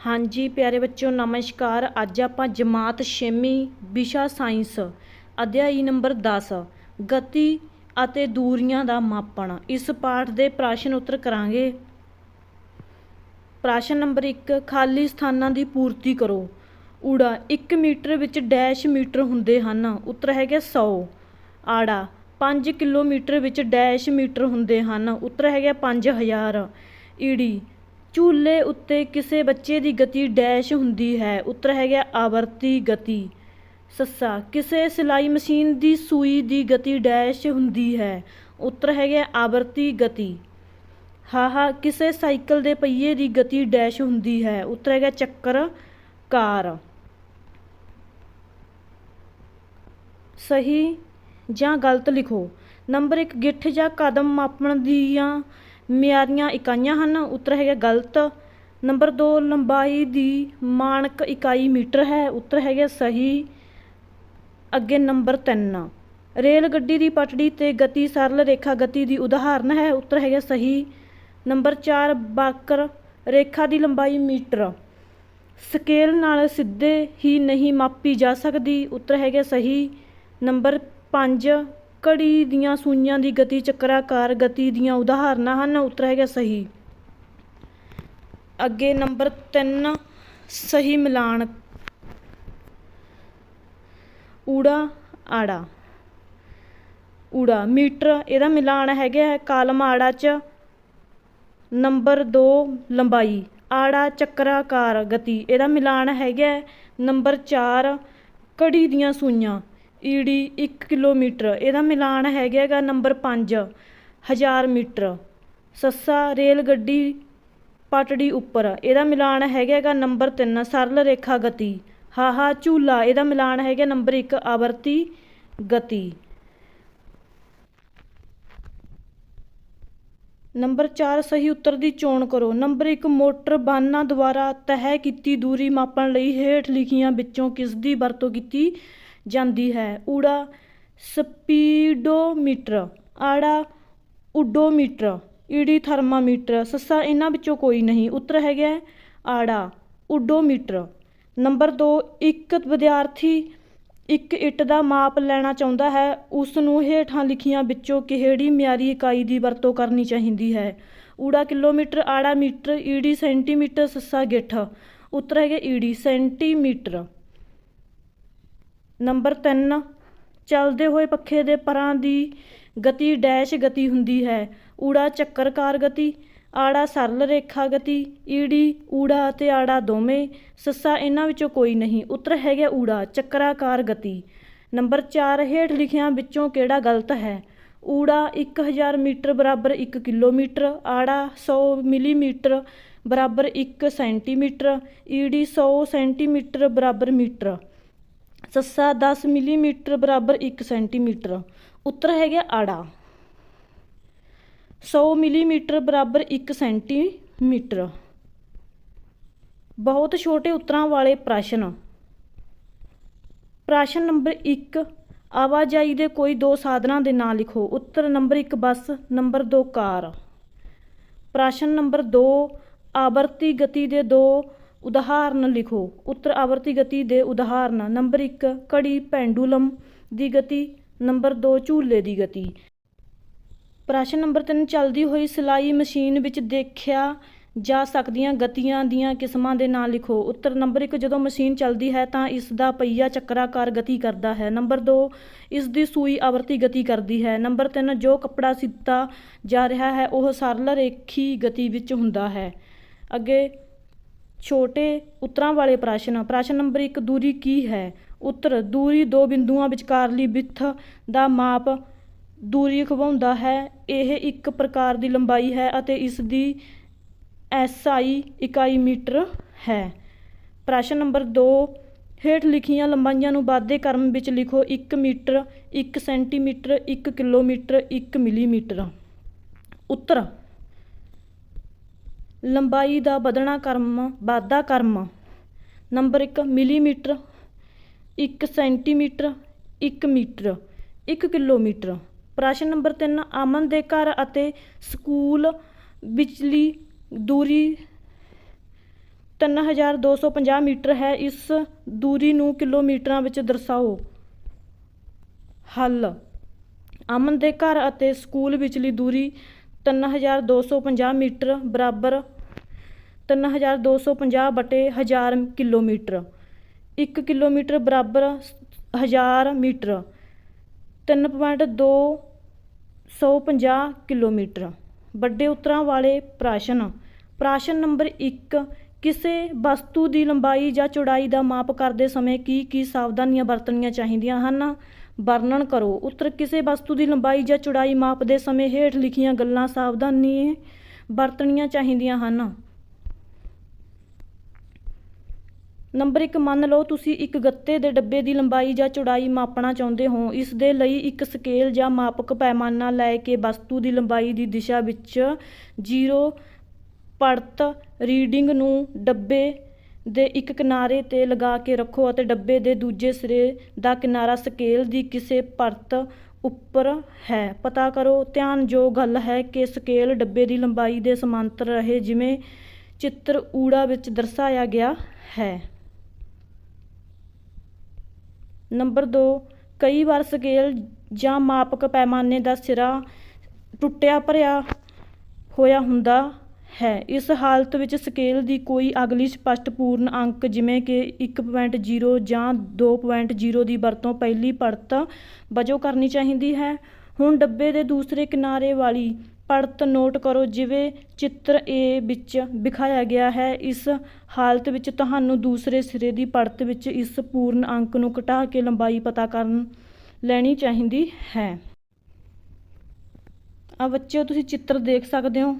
ਹਾਂਜੀ, ਪਿਆਰੇ ਬੱਚਿਓ, ਨਮਸਕਾਰ। ਅੱਜ ਆਪਾਂ ਜਮਾਤ 6ਵੀਂ ਵਿਸ਼ਾ ਸਾਇੰਸ ਅਧਿਆਇ ਨੰਬਰ 10 ਗਤੀ ਅਤੇ ਦੂਰੀਆਂ ਦਾ ਮਾਪਣ। ਇਸ ਪਾਠ ਦੇ ਪ੍ਰਸ਼ਨ ਉੱਤਰ ਕਰਾਂਗੇ। ਪ੍ਰਸ਼ਨ ਨੰਬਰ 1 ਖਾਲੀ ਸਥਾਨਾਂ ਦੀ ਪੂਰਤੀ ਕਰੋ। ਊੜਾ 1 ਮੀਟਰ ਵਿੱਚ ਡੈਸ਼ ਮੀਟਰ ਹੁੰਦੇ ਹਨ। ਉੱਤਰ ਹੈਗਾ 100 ਆੜਾ 5 ਕਿਲੋਮੀਟਰ ਵਿੱਚ ਡੈਸ਼ ਮੀਟਰ ਹੁੰਦੇ ਹਨ। ਉੱਤਰ ਹੈਗਾ 5000 ਈੜੀ ਝੂਲੇ ਉੱਤੇ ਕਿਸੇ ਬੱਚੇ ਦੀ ਗਤੀ ਡੈਸ਼ ਹੁੰਦੀ ਹੈ। ਉੱਤਰ ਹੈਗਾ ਆਵਰਤੀ ਗਤੀ। ਸੱਸਾ, ਕਿਸੇ ਸਿਲਾਈ ਮਸ਼ੀਨ ਦੀ ਸੂਈ ਦੀ ਗਤੀ ਡੈਸ਼ ਹੁੰਦੀ ਹੈ। ਉੱਤਰ ਹੈਗਾ ਆਵਰਤੀ ਗਤੀ। ਹਾਹਾ, ਕਿਸੇ ਸਾਈਕਲ ਦੇ ਪਹੀਏ ਦੀ ਗਤੀ ਡੈਸ਼ ਹੁੰਦੀ ਹੈ। ਉੱਤਰ ਹੈਗਾ ਚੱਕਰ, ਕਾਰ। ਸਹੀ ਜਾਂ ਗਲਤ ਲਿਖੋ। ਨੰਬਰ 1 ਗਿੱਠ ਜਾਂ ਕਦਮ ਮਾਪਣ ਦੀਆਂ ਮਿਆਰੀਆਂ ਇਕਾਈਆਂ ਹਨ। ਉੱਤਰ ਹੈਗਾ ਗਲਤ। ਨੰਬਰ 2 ਲੰਬਾਈ ਦੀ ਮਾਨਕ ਇਕਾਈ ਮੀਟਰ ਹੈ। ਉੱਤਰ ਹੈਗਾ ਸਹੀ। ਅੱਗੇ ਨੰਬਰ 3 ਰੇਲ ਗੱਡੀ ਦੀ ਪਟੜੀ ਤੇ ਗਤੀ ਸਰਲ ਰੇਖਾ ਗਤੀ ਦੀ ਉਦਾਹਰਨ ਹੈ। ਉੱਤਰ ਹੈਗਾ ਸਹੀ। ਨੰਬਰ 4 ਬਾਕਰ ਰੇਖਾ ਦੀ ਲੰਬਾਈ ਮੀਟਰ। ਸਕੇਲ ਨਾਲ ਸਿੱਧੇ ਹੀ ਨਹੀਂ ਮਾਪੀ ਜਾ ਸਕਦੀ। ਉੱਤਰ ਹੈਗਾ ਸਹੀ। ਨੰਬਰ 5 ਘੜੀ ਦੀਆਂ ਸੂਈਆਂ ਦੀ ਗਤੀ ਚੱਕਰਾਕਾਰ ਗਤੀ ਦੀਆਂ ਉਦਾਹਰਨਾਂ ਹਨ। ਉੱਤਰ ਹੈਗਾ ਸਹੀ। ਅੱਗੇ ਨੰਬਰ 3 ਸਹੀ ਮਿਲਾਨ। ਊੜਾ, ਆੜਾ। ਊੜਾ, ਮੀਟਰ, ਇਹਦਾ ਮਿਲਾਨ ਹੈਗਾ ਹੈ ਕਾਲਮ ਆੜਾ ਚ। ਨੰਬਰ 2 ਲੰਬਾਈ। ਆੜਾ, ਚੱਕਰਾਕਾਰ ਗਤੀ। ਇਹਦਾ ਮਿਲਾਨ ਹੈਗਾ ਹੈ ਨੰਬਰ 4 ਘੜੀ ਦੀਆਂ ਸੂਈਆਂ। ਈੜੀ ਇੱਕ ਕਿਲੋਮੀਟਰ। ਇਹਦਾ ਮਿਲਾਨ ਹੈਗਾਗਾ ਨੰਬਰ ਪੰਜ, ਹਜ਼ਾਰ ਮੀਟਰ। ਸੱਸਾ ਰੇਲ ਗੱਡੀ ਪਟੜੀ ਉੱਪਰ। ਇਹਦਾ ਮਿਲਾਨ ਹੈਗਾਗਾ ਨੰਬਰ 3 ਸਰਲ ਰੇਖਾ ਗਤੀ। ਹਾਹਾ, ਝੂਲਾ। ਇਹਦਾ ਮਿਲਾਨ ਹੈਗਾ ਨੰਬਰ 1 ਆਵਰਤੀ ਗਤੀ। ਨੰਬਰ 4 ਸਹੀ ਉੱਤਰ ਦੀ ਚੋਣ ਕਰੋ। ਨੰਬਰ 1 ਮੋਟਰ ਵਾਹਨਾਂ ਦੁਆਰਾ ਤੈਅ ਕੀਤੀ ਦੂਰੀ ਮਾਪਣ ਲਈ ਹੇਠ ਲਿਖੀਆਂ ਵਿੱਚੋਂ ਕਿਸ ਦੀ ਵਰਤੋਂ ਕੀਤੀ ਜਾਂਦੀ ਹੈ। ਊੜਾ ਸਪੀਡੋਮੀਟਰ, ਆੜਾ ਉਡੋਮੀਟਰ, ਈੜੀ ਥਰਮਾਮੀਟਰ, ਸੱਸਾ ਇਹਨਾਂ ਵਿੱਚੋਂ ਕੋਈ ਨਹੀਂ। ਉੱਤਰ ਹੈਗਾ ਆੜਾ ਉਡੋਮੀਟਰ। ਨੰਬਰ 2 ਇੱਕ ਵਿਦਿਆਰਥੀ ਇੱਕ ਇੱਟ ਦਾ ਮਾਪ ਲੈਣਾ ਚਾਹੁੰਦਾ ਹੈ। ਉਸ ਨੂੰ ਹੇਠਾਂ ਲਿਖੀਆਂ ਵਿੱਚੋਂ ਕਿਹੜੀ ਮਿਆਰੀ ਇਕਾਈ ਦੀ ਵਰਤੋਂ ਕਰਨੀ ਚਾਹੀਦੀ ਹੈ? ਊੜਾ ਕਿਲੋਮੀਟਰ, ਆੜਾ ਮੀਟਰ, ਈੜੀ ਸੈਂਟੀਮੀਟਰ, ਸੱਸਾ ਗਿੱਠ। ਉੱਤਰ ਹੈਗਾ ਈੜੀ ਸੈਂਟੀਮੀਟਰ। ਨੰਬਰ 3 ਚੱਲਦੇ ਹੋਏ ਪੱਖੇ ਦੇ ਪਰਾਂ ਦੀ ਗਤੀ ਡੈਸ਼ ਗਤੀ ਹੁੰਦੀ ਹੈ। ਊੜਾ ਚੱਕਰਕਾਰ ਗਤੀ, ਆੜਾ ਸਰਲ ਰੇਖਾ ਗਤੀ, ਈੜੀ, ਊੜਾ ਅਤੇ ਆੜਾ ਦੋਵੇਂ, ਸੱਸਾ ਇਹਨਾਂ ਵਿੱਚੋਂ ਕੋਈ ਨਹੀਂ। ਉੱਤਰ ਹੈਗਾ ਊੜਾ, ਚੱਕਰਾਕਾਰ ਗਤੀ। ਨੰਬਰ 4 ਹੇਠ ਲਿਖਿਆਂ ਵਿੱਚੋਂ ਕਿਹੜਾ ਗਲਤ ਹੈ? ਊੜਾ 1000 ਮੀਟਰ ਬਰਾਬਰ 1 ਕਿਲੋਮੀਟਰ, ਆੜਾ 100 ਮਿਲੀਮੀਟਰ ਬਰਾਬਰ 1 ਸੈਂਟੀਮੀਟਰ, ਈੜੀ 100 ਸੈਂਟੀਮੀਟਰ ਬਰਾਬਰ ਮੀਟਰ। ਸੱਸਾ 10 ਮਿਲੀਮੀਟਰ ਬਰਾਬਰ 1 ਸੈਂਟੀਮੀਟਰ, ਉੱਤਰ ਹੈਗਾ ਆੜਾ। 100 ਮਿਲੀਮੀਟਰ ਬਰਾਬਰ 1 ਸੈਂਟੀਮੀਟਰ। ਬਹੁਤ ਛੋਟੇ ਉੱਤਰਾਂ ਵਾਲੇ ਪ੍ਰਸ਼ਨ। ਪ੍ਰਸ਼ਨ ਨੰਬਰ 1 ਆਵਾਜਾਈ ਦੇ ਕੋਈ ਦੋ ਸਾਧਨਾਂ ਦੇ ਨਾਂ ਲਿਖੋ। ਉੱਤਰ ਨੰਬਰ 1 ਬੱਸ। ਨੰਬਰ 2 ਕਾਰ। ਪ੍ਰਸ਼ਨ ਨੰਬਰ 2 ਆਵਰਤੀ ਗਤੀ ਦੇ ਦੋ ਉਦਾਹਰਨ ਲਿਖੋ। ਉੱਤਰ ਆਵਰਤੀ ਗਤੀ ਦੇ ਉਦਾਹਰਨ ਨੰਬਰ 1 ਘੜੀ ਪੈਂਡੂਲਮ ਦੀ ਗਤੀ, ਨੰਬਰ 2 ਝੂਲੇ ਦੀ ਗਤੀ। ਪ੍ਰਸ਼ਨ ਨੰਬਰ 3 ਚੱਲਦੀ ਹੋਈ ਸਿਲਾਈ ਮਸ਼ੀਨ ਵਿੱਚ ਦੇਖਿਆ ਜਾ ਸਕਦੀਆਂ ਗਤੀਆਂ ਦੀਆਂ ਕਿਸਮਾਂ ਦੇ ਨਾਂ ਲਿਖੋ। ਉੱਤਰ ਨੰਬਰ 1 ਜਦੋਂ ਮਸ਼ੀਨ ਚੱਲਦੀ ਹੈ ਤਾਂ ਇਸ ਦਾ ਪਹੀਆ ਚੱਕਰਾਕਾਰ ਗਤੀ ਕਰਦਾ ਹੈ। ਨੰਬਰ 2 ਇਸ ਦੀ ਸੂਈ ਆਵਰਤੀ ਗਤੀ ਕਰਦੀ ਹੈ। ਨੰਬਰ 3 ਜੋ ਕੱਪੜਾ ਸਿੱਤਾ ਜਾ ਰਿਹਾ ਹੈ, ਉਹ ਸਰਲ ਰੇਖੀ ਗਤੀ ਵਿੱਚ ਹੁੰਦਾ ਹੈ। ਅੱਗੇ ਛੋਟੇ ਉੱਤਰਾਂ ਵਾਲੇ ਪ੍ਰਸ਼ਨ। ਪ੍ਰਸ਼ਨ ਨੰਬਰ 1 ਦੂਰੀ ਕੀ ਹੈ? ਉੱਤਰ, ਦੂਰੀ ਦੋ ਬਿੰਦੂਆਂ ਵਿਚਕਾਰਲੀ ਵਿੱਥ ਦਾ ਮਾਪ ਦੂਰੀ ਖਵਾਉਂਦਾ ਹੈ। ਇਹ ਇੱਕ ਪ੍ਰਕਾਰ ਦੀ ਲੰਬਾਈ ਹੈ ਅਤੇ ਇਸ ਦੀ ਐਸਆਈ ਇਕਾਈ ਮੀਟਰ ਹੈ। ਪ੍ਰਸ਼ਨ ਨੰਬਰ 2 ਹੇਠ ਲਿਖੀਆਂ ਲੰਬਾਈਆਂ ਨੂੰ ਵਾਧੇ ਕਰਮ ਵਿੱਚ ਲਿਖੋ 1 ਮੀਟਰ 1 ਸੈਂਟੀਮੀਟਰ 1 ਕਿਲੋਮੀਟਰ 1 ਮਿਲੀਮੀਟਰ। ਉੱਤਰ ਲੰਬਾਈ ਦਾ ਵਧਣਾ ਕਰਮ, ਵਾਧਾ ਕਰਮ। Number 1 millimetre. 1 centimetre 1 metre 1 kilometre. ਪ੍ਰਸ਼ਨ ਨੰਬਰ 3 ਅਮਨ ਦੇ ਘਰ ਅਤੇ ਸਕੂਲ ਵਿਚਲੀ ਦੂਰੀ 3250 ਮੀਟਰ ਹੈ। ਇਸ ਦੂਰੀ ਨੂੰ ਕਿਲੋਮੀਟਰਾਂ ਵਿੱਚ ਦਰਸਾਓ। ਹੱਲ। ਅਮਨ ਦੇ ਘਰ ਅਤੇ ਸਕੂਲ ਵਿਚਲੀ ਦੂਰੀ 3250 ਮੀਟਰ ਬਰਾਬਰ 3250 ਬਟੇ 1000 ਕਿਲੋਮੀਟਰ 1 ਕਿਲੋਮੀਟਰ ਬਰਾਬਰ 1000 ਮੀਟਰ 3.250 ਕਿਲੋਮੀਟਰ। ਵੱਡੇ ਉੱਤਰਾਂ ਵਾਲੇ ਪ੍ਰਾਸ਼ਨ ਪ੍ਰਾਸ਼ਨ ਨੰਬਰ 1 ਕਿਸੇ ਵਸਤੂ ਦੀ ਲੰਬਾਈ ਜਾਂ ਚੌੜਾਈ ਦਾ ਮਾਪ ਕਰਦੇ ਸਮੇਂ ਕੀ ਕੀ ਸਾਵਧਾਨੀਆਂ ਵਰਤਣੀਆਂ ਚਾਹੀਦੀਆਂ ਹਨ? ਵਰਣਨ ਕਰੋ। ਉੱਤਰ, ਕਿਸੇ ਵਸਤੂ ਦੀ ਲੰਬਾਈ ਜਾਂ ਚੌੜਾਈ ਮਾਪਦੇ ਸਮੇਂ ਹੇਠ ਲਿਖੀਆਂ ਗੱਲਾਂ ਸਾਵਧਾਨੀ ਵਰਤਣੀਆਂ ਚਾਹੀਦੀਆਂ ਹਨ। ਨੰਬਰ 1 ਮੰਨ ਲਓ ਤੁਸੀਂ ਇੱਕ ਗੱਤੇ ਦੇ ਡੱਬੇ ਦੀ ਲੰਬਾਈ ਜਾਂ ਚੌੜਾਈ ਮਾਪਣਾ ਚਾਹੁੰਦੇ ਹੋ। ਇਸ ਦੇ ਲਈ ਇੱਕ ਸਕੇਲ ਜਾਂ ਮਾਪਕ ਪੈਮਾਨਾ ਲੈ ਕੇ ਵਸਤੂ ਦੀ ਲੰਬਾਈ ਦੀ ਦਿਸ਼ਾ ਵਿੱਚ ਜ਼ੀਰੋ ਪੜਤ ਰੀਡਿੰਗ ਨੂੰ ਡੱਬੇ ਦੇ ਇੱਕ ਕਿਨਾਰੇ ਤੇ ਲਗਾ ਕੇ ਰੱਖੋ ਅਤੇ ਡੱਬੇ ਦੇ ਦੂਜੇ ਸਿਰੇ ਦਾ ਕਿਨਾਰਾ ਸਕੇਲ ਦੀ ਕਿਸੇ ਪਰਤ ਉੱਪਰ ਹੈ। ਪਤਾ ਕਰੋ, ਧਿਆਨਯੋਗ ਗੱਲ ਹੈ ਕਿ ਸਕੇਲ ਡੱਬੇ ਦੀ ਲੰਬਾਈ ਦੇ ਸਮਾਂਤਰ ਰਹੇ ਜਿਵੇਂ ਚਿੱਤਰ ਊੜਾ ਵਿੱਚ ਦਰਸਾਇਆ ਗਿਆ ਹੈ। ਨੰਬਰ 2 ਕਈ ਵਾਰ ਸਕੇਲ ਜਾਂ ਮਾਪਕ ਪੈਮਾਨੇ ਦਾ ਸਿਰਾ ਟੁੱਟਿਆ ਭਰਿਆ ਹੋਇਆ ਹੁੰਦਾ ਹੈ। ਇਸ ਹਾਲਤ ਵਿੱਚ ਸਕੇਲ ਦੀ ਕੋਈ ਅਗਲੀ ਸਪਸ਼ਟ ਪੂਰਨ ਅੰਕ ਜਿਵੇਂ ਕਿ 1.0 ਜਾਂ 2.0 ਦੀ ਵਰਤੋਂ ਪਹਿਲੀ ਪੜਤ ਵਜੋਂ ਕਰਨੀ ਚਾਹੀਦੀ ਹੈ। ਹੁਣ ਡੱਬੇ ਦੇ ਦੂਸਰੇ ਕਿਨਾਰੇ ਵਾਲੀ ਪੜਤ ਨੋਟ ਕਰੋ ਜਿਵੇਂ ਚਿੱਤਰ ਏ ਵਿੱਚ ਵਿਖਾਇਆ ਗਿਆ ਹੈ। ਇਸ ਹਾਲਤ ਵਿੱਚ ਤੁਹਾਨੂੰ ਦੂਸਰੇ ਸਿਰੇ ਦੀ ਪੜਤ ਵਿੱਚ ਇਸ ਪੂਰਨ ਅੰਕ ਨੂੰ ਘਟਾ ਕੇ ਲੰਬਾਈ ਪਤਾ ਕਰਨ ਲੈਣੀ ਚਾਹੀਦੀ ਹੈ। ਆ ਬੱਚਿਓ, ਤੁਸੀਂ ਚਿੱਤਰ ਦੇਖ ਸਕਦੇ ਹੋ।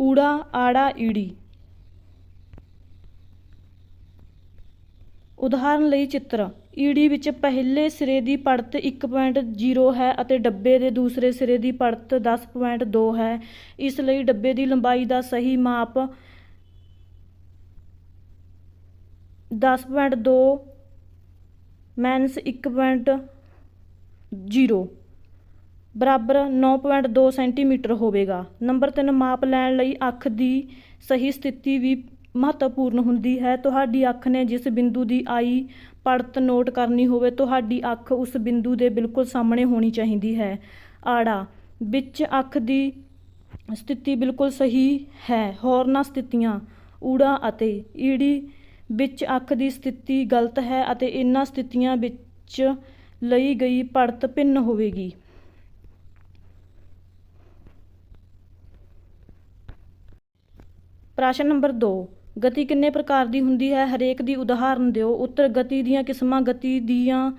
ਊੜਾ, ਆੜਾ, ਈੜੀ। ਉਦਾਹਰਨ ਲਈ ਚਿੱਤਰ। ਈੜੀ ਵਿੱਚ ਪਹਿਲੇ ਸਿਰੇ ਦੀ ਪੜਤ 1.0 ਹੈ ਅਤੇ ਡੱਬੇ ਦੇ ਦੂਸਰੇ ਸਿਰੇ ਦੀ ਪੜਤ 10.2 ਹੈ। ਇਸ ਲਈ ਡੱਬੇ ਦੀ ਲੰਬਾਈ ਦਾ ਸਹੀ ਮਾਪ 10.2 ਮਾਈਨਸ 1.0 ਬਰਾਬਰ 9.2 ਸੈਂਟੀਮੀਟਰ ਹੋਵੇਗਾ। ਨੰਬਰ 3 ਮਾਪ ਲੈਣ ਲਈ ਅੱਖ ਦੀ ਸਹੀ ਸਥਿਤੀ ਵੀ ਮਹੱਤਵਪੂਰਨ ਹੁੰਦੀ ਹੈ। ਤੁਹਾਡੀ ਅੱਖ ਨੇ ਜਿਸ ਬਿੰਦੂ ਦੀ ਆਈ ਪੜਤ ਨੋਟ ਕਰਨੀ ਹੋਵੇ, ਤੁਹਾਡੀ ਅੱਖ ਉਸ ਬਿੰਦੂ ਦੇ ਬਿਲਕੁਲ ਸਾਹਮਣੇ ਹੋਣੀ ਚਾਹੀਦੀ ਹੈ। ਆੜਾ, ਵਿੱਚ ਅੱਖ ਦੀ ਸਥਿਤੀ ਬਿਲਕੁਲ ਸਹੀ ਹੈ। ਹੋਰਨਾਂ ਸਥਿਤੀਆਂ, ਊੜਾ ਅਤੇ ਈੜੀ, ਵਿੱਚ ਅੱਖ ਦੀ ਸਥਿਤੀ ਗਲਤ ਹੈ ਅਤੇ ਇਨ੍ਹਾਂ ਸਥਿਤੀਆਂ ਵਿੱਚ ਲਈ ਗਈ ਪੜਤ ਭਿੰਨ ਹੋਵੇਗੀ। ਪ੍ਰਸ਼ਨ ਨੰਬਰ 2 ਗਤੀ ਕਿੰਨੇ ਪ੍ਰਕਾਰ ਦੀ ਹੁੰਦੀ ਹੈ? ਹਰੇਕ ਦੀ ਉਦਾਹਰਨ ਦਿਓ। ਉੱਤਰ, ਗਤੀ ਦੀਆਂ ਕਿਸਮਾਂ, ਗਤੀ ਦੀਆਂ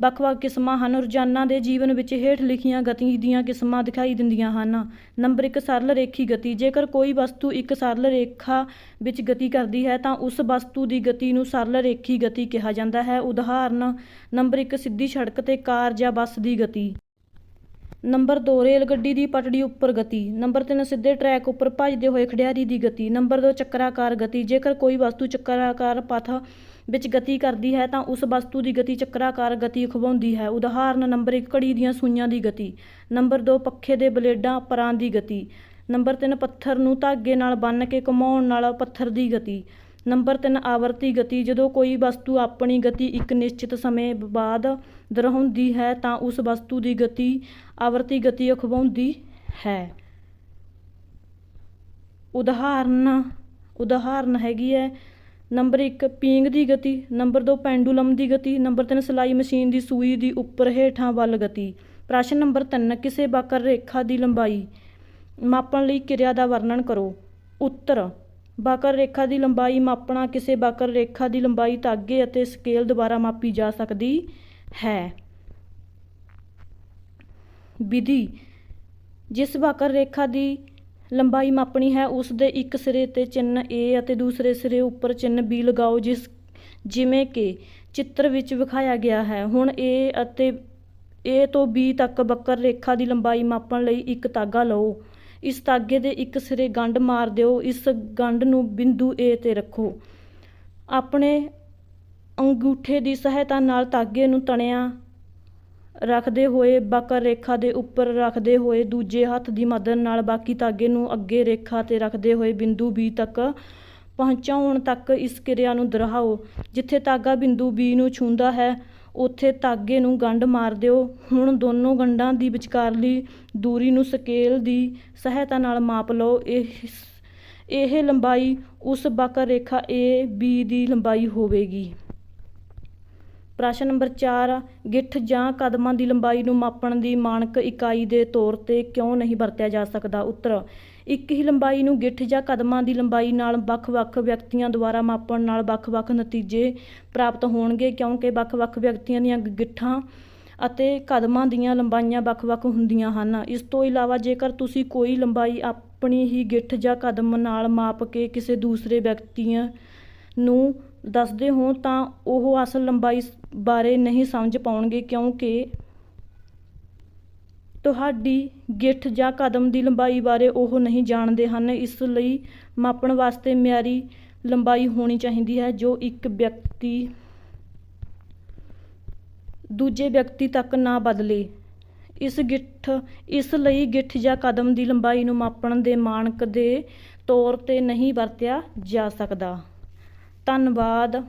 ਵੱਖ-ਵੱਖ ਕਿਸਮਾਂ ਹਨ ਰੋਜ਼ਾਨਾ ਦੇ ਜੀਵਨ ਵਿੱਚ ਹੇਠ ਲਿਖੀਆਂ ਗਤੀ ਦੀਆਂ ਕਿਸਮਾਂ ਦਿਖਾਈ ਦਿੰਦੀਆਂ ਹਨ। ਨੰਬਰ 1 ਸਰਲ ਰੇਖੀ ਗਤੀ। ਜੇਕਰ ਕੋਈ ਵਸਤੂ ਇੱਕ ਸਰਲ ਰੇਖਾ ਵਿੱਚ ਗਤੀ ਕਰਦੀ ਹੈ, ਤਾਂ ਉਸ ਵਸਤੂ ਦੀ ਗਤੀ ਨੂੰ ਸਰਲ ਰੇਖੀ ਗਤੀ ਕਿਹਾ ਜਾਂਦਾ ਹੈ। ਉਦਾਹਰਨ, ਨੰਬਰ 1 ਸਿੱਧੀ ਸੜਕ ਤੇ ਕਾਰ ਜਾਂ ਬੱਸ ਦੀ ਗਤੀ। ਨੰਬਰ 2 ਰੇਲ ਗੱਡੀ ਦੀ ਪਟੜੀ ਉੱਪਰ ਗਤੀ। ਨੰਬਰ 3 ਸਿੱਧੇ ਟਰੈਕ ਉੱਪਰ ਭੱਜਦੇ ਹੋਏ ਖਿਡਾਰੀ ਦੀ ਗਤੀ। ਨੰਬਰ 2 ਚੱਕਰਾਕਾਰ ਗਤੀ। ਜੇਕਰ ਕੋਈ ਵਸਤੂ ਚੱਕਰਾਕਾਰ ਪਥ ਵਿੱਚ ਗਤੀ ਕਰਦੀ ਹੈ, ਤਾਂ ਉਸ ਵਸਤੂ ਦੀ ਗਤੀ ਚੱਕਰਾਕਾਰ ਗਤੀ ਖਵਾਉਂਦੀ ਹੈ। ਉਦਾਹਰਨ, ਨੰਬਰ 1 ਘੜੀ ਦੀਆਂ ਸੂਈਆਂ ਦੀ ਗਤੀ। ਨੰਬਰ 2 ਪੱਖੇ ਦੇ ਬਲੇਡਾਂ ਪਰਾਂ ਦੀ ਗਤੀ। ਨੰਬਰ 3 ਪੱਥਰ ਨੂੰ ਧਾਗੇ ਨਾਲ ਬੰਨ੍ਹ ਕੇ ਘੁਮਾਉਣ ਨਾਲ ਪੱਥਰ ਦੀ ਗਤੀ। ਨੰਬਰ 3 ਆਵਰਤੀ ਗਤੀ। ਜਦੋਂ ਕੋਈ ਵਸਤੂ ਆਪਣੀ ਗਤੀ ਇੱਕ ਨਿਸ਼ਚਿਤ ਸਮੇਂ ਬਾਅਦ ਦੁਹਰਾਉਂਦੀ ਹੈ, ਤਾਂ ਉਸ ਵਸਤੂ ਦੀ ਗਤੀ ਆਵਰਤੀ ਗਤੀ ਅਖਵਾਉਂਦੀ ਹੈ। ਉਦਾਹਰਨ ਉਦਾਹਰਨ ਹੈਗੀ ਹੈ, ਨੰਬਰ 1 ਪੀਂਗ ਦੀ ਗਤੀ। ਨੰਬਰ 2 ਪੈਂਡੂਲਮ ਦੀ ਗਤੀ। ਨੰਬਰ 3 ਸਿਲਾਈ ਮਸ਼ੀਨ ਦੀ ਸੂਈ ਦੀ ਉੱਪਰ ਹੇਠਾਂ ਵੱਲ ਗਤੀ। ਪ੍ਰਸ਼ਨ ਨੰਬਰ 3 ਕਿਸੇ ਵਕਰ ਰੇਖਾ ਦੀ ਲੰਬਾਈ ਮਾਪਣ ਲਈ ਕਿਰਿਆ ਦਾ ਵਰਣਨ ਕਰੋ। ਉੱਤਰ। ਵਕਰ ਰੇਖਾ ਦੀ ਲੰਬਾਈ ਮਾਪਣਾ ਕਿਸੇ ਵਕਰ ਰੇਖਾ ਦੀ ਲੰਬਾਈ ਧਾਗੇ ਅਤੇ ਸਕੇਲ ਦੁਆਰਾ ਮਾਪੀ ਜਾ ਸਕਦੀ ਹੈ। ਵਿਧੀ, ਜਿਸ ਵਕਰ ਰੇਖਾ ਦੀ ਲੰਬਾਈ ਮਾਪਣੀ ਹੈ, ਉਸ ਦੇ ਇੱਕ ਸਿਰੇ ਤੇ ਚਿੰਨ੍ਹ A ਅਤੇ ਦੂਸਰੇ ਸਿਰੇ ਉੱਪਰ ਚਿੰਨ੍ਹ B ਲਗਾਓ, ਜਿਸ ਜਿਵੇਂ ਕਿ ਚਿੱਤਰ ਵਿੱਚ ਵਿਖਾਇਆ ਗਿਆ ਹੈ। ਹੁਣ A ਅਤੇ A ਤੋਂ B ਤੱਕ ਵਕਰ ਰੇਖਾ ਦੀ ਲੰਬਾਈ ਮਾਪਣ ਲਈ ਇੱਕ ਤਾਗਾ ਲਓ। ਇਸ ਤਾਗੇ ਦੇ ਇੱਕ ਸਿਰੇ ਗੰਢ ਮਾਰ ਦਿਓ, ਇਸ ਗੰਢ ਨੂੰ ਬਿੰਦੂ A ਤੇ ਰੱਖੋ। ਆਪਣੇ ਅੰਗੂਠੇ ਦੀ ਸਹਾਇਤਾ ਨਾਲ ਤਾਗੇ ਨੂੰ ਤਣਿਆ ਰੱਖਦੇ ਹੋਏ ਵਕਰ ਰੇਖਾ ਦੇ ਉੱਪਰ ਰੱਖਦੇ ਹੋਏ, ਦੂਜੇ ਹੱਥ ਦੀ ਮਦਦ ਨਾਲ ਬਾਕੀ ਤਾਗੇ ਨੂੰ ਅੱਗੇ ਰੇਖਾ ਤੇ ਰੱਖਦੇ ਹੋਏ ਬਿੰਦੂ B ਤੱਕ ਪਹੁੰਚਾਉਣ ਤੱਕ ਇਸ ਕਿਰਿਆ ਨੂੰ ਦੁਹਰਾਓ। ਜਿੱਥੇ ਧਾਗਾ ਬਿੰਦੂ B ਨੂੰ ਛੂੰਹਦਾ ਹੈ ਉੱਥੇ ਧਾਗੇ ਨੂੰ ਗੰਢ ਮਾਰ ਦਿਓ। ਹੁਣ ਦੋਨੋਂ ਗੰਢਾਂ ਦੀ ਵਿਚਕਾਰਲੀ ਦੂਰੀ ਨੂੰ ਸਕੇਲ ਦੀ ਸਹਾਇਤਾ ਨਾਲ ਮਾਪ ਲਓ। ਇਹ ਇਹ ਲੰਬਾਈ ਉਸ ਵਕਰ ਰੇਖਾ ਏ ਬੀ ਦੀ ਲੰਬਾਈ ਹੋਵੇਗੀ। ਪ੍ਰਸ਼ਨ ਨੰਬਰ 4 ਗਿੱਠ ਜਾਂ ਕਦਮਾਂ ਦੀ ਲੰਬਾਈ ਨੂੰ ਮਾਪਣ ਦੀ ਮਾਨਕ ਇਕਾਈ ਦੇ ਤੌਰ ਤੇ ਕਿਉਂ ਨਹੀਂ ਵਰਤਿਆ ਜਾ ਸਕਦਾ? ਉੱਤਰ ਇੱਕ ਹੀ ਲੰਬਾਈ ਨੂੰ ਗਿੱਠ ਜਾਂ ਕਦਮਾਂ ਦੀ ਲੰਬਾਈ ਨਾਲ ਵੱਖ-ਵੱਖ ਵਿਅਕਤੀਆਂ ਦੁਆਰਾ ਮਾਪਣ ਨਾਲ ਵੱਖ-ਵੱਖ ਨਤੀਜੇ ਪ੍ਰਾਪਤ ਹੋਣਗੇ, ਕਿਉਂਕਿ ਵੱਖ-ਵੱਖ ਵਿਅਕਤੀਆਂ ਦੀਆਂ ਗਿੱਠਾਂ ਅਤੇ ਕਦਮਾਂ ਦੀਆਂ ਲੰਬਾਈਆਂ ਵੱਖ-ਵੱਖ ਹੁੰਦੀਆਂ ਹਨ। ਇਸ ਤੋਂ ਇਲਾਵਾ ਜੇਕਰ ਤੁਸੀਂ ਕੋਈ ਲੰਬਾਈ ਆਪਣੀ ਹੀ ਗਿੱਠ ਜਾਂ ਕਦਮ ਨਾਲ ਮਾਪ ਕੇ ਕਿਸੇ ਦੂਸਰੇ ਵਿਅਕਤੀਆਂ ਨੂੰ ਦੱਸਦੇ ਹੋ, ਤਾਂ ਉਹ ਅਸਲ ਲੰਬਾਈ ਬਾਰੇ ਨਹੀਂ ਸਮਝ ਪਾਉਣਗੇ, ਕਿਉਂਕਿ ਤੁਹਾਡੀ ਗਿੱਠ ਜਾਂ ਕਦਮ ਦੀ ਲੰਬਾਈ ਬਾਰੇ ਉਹ ਨਹੀਂ ਜਾਣਦੇ ਹਨ। ਇਸ ਲਈ ਮਾਪਣ ਵਾਸਤੇ ਮਿਆਰੀ ਲੰਬਾਈ ਹੋਣੀ ਚਾਹੀਦੀ ਹੈ, ਜੋ ਇੱਕ ਵਿਅਕਤੀ ਦੂਜੇ ਵਿਅਕਤੀ ਤੱਕ ਨਾ ਬਦਲੇ। ਇਸ ਗਿੱਠ, ਇਸ ਲਈ ਗਿੱਠ ਜਾਂ ਕਦਮ ਦੀ ਲੰਬਾਈ ਨੂੰ ਮਾਪਣ ਦੇ ਮਾਨਕ ਦੇ ਤੌਰ ਤੇ ਨਹੀਂ ਵਰਤਿਆ ਜਾ ਸਕਦਾ। ਧੰਨਵਾਦ।